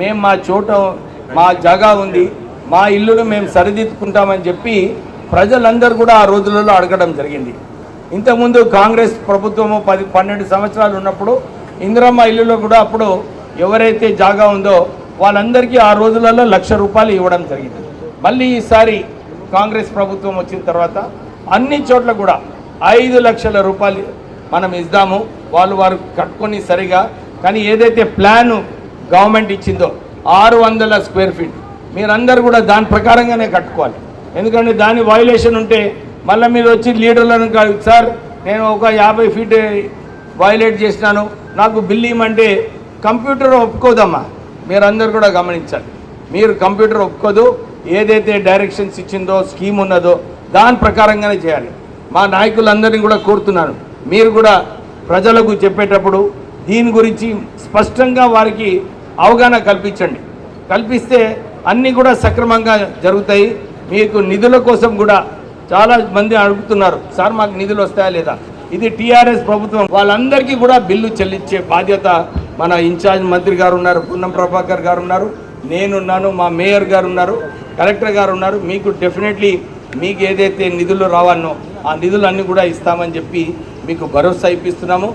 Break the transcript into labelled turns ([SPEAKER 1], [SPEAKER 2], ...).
[SPEAKER 1] మేము మా చోట మా జాగా ఉంది మా ఇల్లును మేము సరిదిద్దుకుంటామని చెప్పి ప్రజలందరూ కూడా ఆ రోజులలో అడగడం జరిగింది. ఇంతకుముందు కాంగ్రెస్ ప్రభుత్వము పది పన్నెండు సంవత్సరాలు ఉన్నప్పుడు ఇందిరమ్మ ఇల్లులో కూడా అప్పుడు ఎవరైతే జాగా ఉందో వాళ్ళందరికీ ఆ రోజులలో లక్ష రూపాయలు ఇవ్వడం జరిగింది. మళ్ళీ ఈసారి కాంగ్రెస్ ప్రభుత్వం వచ్చిన తర్వాత అన్ని చోట్ల కూడా ఐదు లక్షల రూపాయలు మనం ఇద్దాము వాళ్ళు వారు కట్టుకొని సరిగా కానీ ఏదైతే ప్లాన్ గవర్నమెంట్ ఇచ్చిందో ఆరు వందల స్క్వేర్ ఫీట్. మీరందరూ కూడా దాని ప్రకారంగానే కట్టుకోవాలి. ఎందుకంటే దాని వయలేషన్ ఉంటే మళ్ళీ మీరు వచ్చి లీడర్లను కాదు సార్ నేను ఒక యాభై ఫీట్ వయలేట్ చేసినాను. నాకు బిల్ ఇవ్వమంటే కంప్యూటర్ ఒప్పుకోదమ్మా. మీరందరూ కూడా గమనించాలి. మీరు కంప్యూటర్ ఒప్పుకోదు. ఏదైతే డైరెక్షన్స్ ఇచ్చిందో స్కీమ్ ఉన్నదో దాని ప్రకారంగానే చేయాలి. మా నాయకులందరినీ కూడా కోరుతున్నాను. మీరు కూడా ప్రజలకు చెప్పేటప్పుడు దీని గురించి స్పష్టంగా వారికి అవగాహన కల్పించండి. కల్పిస్తే అన్నీ కూడా సక్రమంగా జరుగుతాయి. మీకు నిధుల కోసం కూడా చాలా మంది అడుగుతున్నారు సార్ మాకు నిధులు వస్తాయా లేదా? ఇది టీఆర్ఎస్ ప్రభుత్వం. వాళ్ళందరికీ కూడా బిల్లు చెల్లించే బాధ్యత మన ఇన్ఛార్జ్ మంత్రి గారు ఉన్నారు పున్నం ప్రభాకర్ గారు ఉన్నారు నేనున్నాను మా మేయర్ గారు ఉన్నారు కలెక్టర్ గారు ఉన్నారు. మీకు డెఫినెట్లీ మీకు ఏదైతే నిధులు రావాలనో ఆ నిధులు అన్నీ కూడా ఇస్తామని చెప్పి మీకు భరోసా ఇప్పిస్తున్నాము.